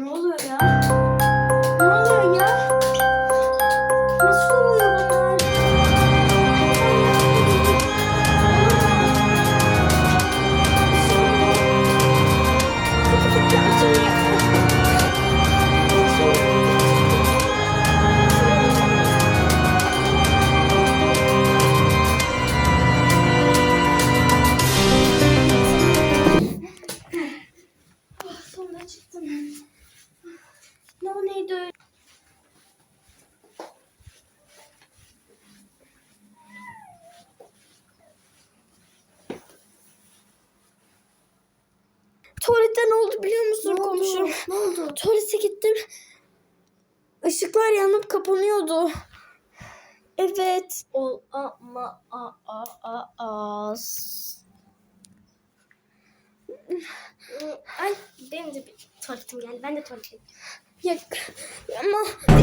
竹子凉。Öyle? Tuvalette ne oldu biliyor musun Ne oldu? komşum? Ne oldu? Tuvalete gittim. Işıklar yanıp kapanıyordu. Evet. Ol ama a a a as. Ay benim de bir tuvaletim geldi. Ben de tuvalete Ya, ama